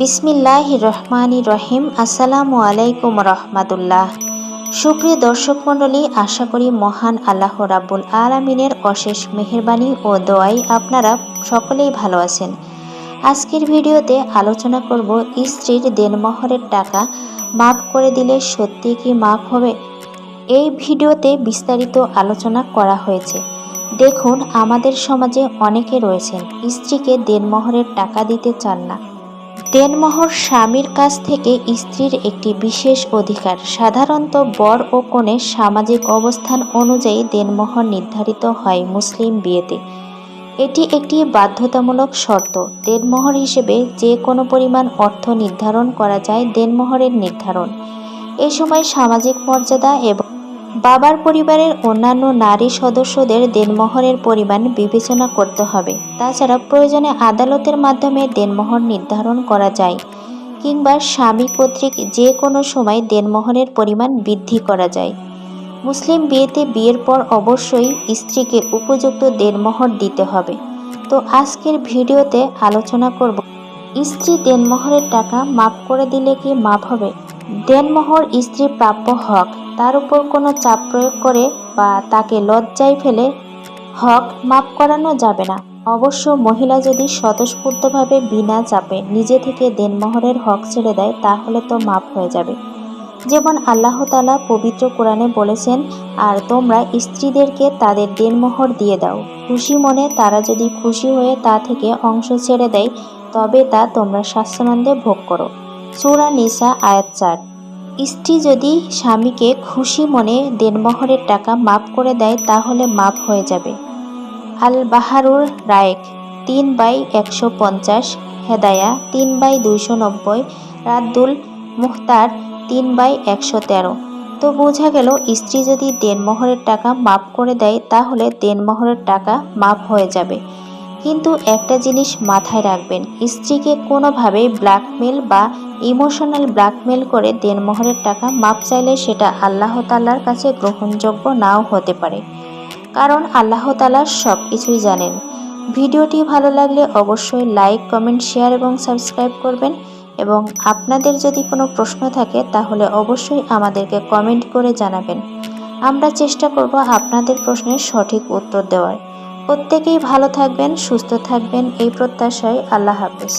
বিসমিল্লাহ রহমানি রহিম আসসালামু আলাইকুম রহমাতুল্লাহ। সুপ্রিয় দর্শক মণ্ডলী, আশা করি মহান আল্লাহ রাব্বুল আলমিনের অশেষ মেহেরবানি ও দোয়াই আপনারা সকলেই ভালো আছেন। আজকের ভিডিওতে আলোচনা করব স্ত্রীর দেনমহরের টাকা মাফ করে দিলে সত্যি কি মাফ হবে? এই ভিডিওতে বিস্তারিত আলোচনা করা হয়েছে। দেখুন, আমাদের সমাজে অনেকে রয়েছেন, স্ত্রীকে দেনমহরের টাকা দিতে চান না। দেনমোহর স্বামীর কাছ থেকে স্ত্রীর একটি বিশেষ অধিকার। সাধারণত বর ও কনের সামাজিক অবস্থান অনুযায়ী দেনমোহর নির্ধারিত হয় মুসলিম বিয়েতে। এটি একটি বাধ্যতামূলক শর্ত। দেনমোহর হিসেবে যে কোনো পরিমাণ অর্থ নির্ধারণ করা যায় দেনমোহরের নির্ধারণ। এ সময় সামাজিক মর্যাদা এবং বাবার পরিবারের অন্যান্য নারী সদস্যদের দেনমোহরের পরিমাণ বিবেচনা করতে হবে। তাছাড়া প্রয়োজনে আদালতের মাধ্যমে দেনমোহর নির্ধারণ করা যায় কিংবা স্বামী কর্তৃক যে কোনো সময় দেনমোহরের পরিমাণ বৃদ্ধি করা যায়। মুসলিম বিয়েতে বিয়ের পর অবশ্যই স্ত্রীকে উপযুক্ত দেনমোহর দিতে হবে। তো আজকের ভিডিওতে আলোচনা করব, স্ত্রী দেনমোহরের টাকা মাফ করে দিলে কি মাফ হবে? দেনমোহর স্ত্রী প্রাপ্য হক। তার উপর কোনো চাপ প্রয়োগ করে বা তাকে লজ্জায় ফেলে হক মাফ করানো যাবে না। অবশ্য মহিলা যদি স্বতঃস্ফূর্তভাবে বিনা চাপে নিজে থেকে দেনমোহরের হক ছেড়ে দেয়, তাহলে তো মাফ হয়ে যাবে। যেমন আল্লাহ তালা পবিত্র কোরআনে বলেছেন, আর তোমরা স্ত্রীদেরকে তাদের দেনমোহর দিয়ে দাও। খুশি মনে তারা যদি খুশি হয়ে তা থেকে অংশ ছেড়ে দেয়, তবে তা তোমরা স্বাস্থ্যানন্দে ভোগ করো। সুরা নিসা আয়াত চার। স্ত্রী যদি স্বামীকে খুশি মনে দেনমোহরের টাকা মাফ করে দেয়, তাহলে মাফ হয়ে যাবে। আল বাহারুর রায়েক, তিন বাই একশো পঞ্চাশ, হেদায়া, তিন বাই দুইশো নব্বই, রাদ্দুল মুখতার, তিন বাই একশো তেরো। তো বোঝা গেল, স্ত্রী যদি দেনমোহরের টাকা মাফ করে দেয়, তাহলে দেনমোহরের টাকা মাফ হয়ে যাবে। কিন্তু একটা জিনিস মাথায় রাখবেন, স্ত্রীকে কোনোভাবেই ব্ল্যাকমেল বা ইমোশনাল ব্ল্যাকমেল করে দেনমোহরের টাকা মাপ চাইলে সেটা আল্লাহ তাল্লার কাছে গ্রহণযোগ্য নাও হতে পারে। কারণ আল্লাহ তালা সব কিছুই জানেন। ভিডিওটি ভালো লাগলে অবশ্যই লাইক কমেন্ট শেয়ার এবং সাবস্ক্রাইব করবেন এবং আপনাদের যদি কোনো প্রশ্ন থাকে তাহলে অবশ্যই আমাদেরকে কমেন্ট করে জানাবেন। আমরা চেষ্টা করব আপনাদের প্রশ্নের সঠিক উত্তর দেওয়ার। প্রত্যেকেই ভালো থাকবেন সুস্থ থাকবেন। এই প্রত্যাশায় আল্লাহ হাফেজ।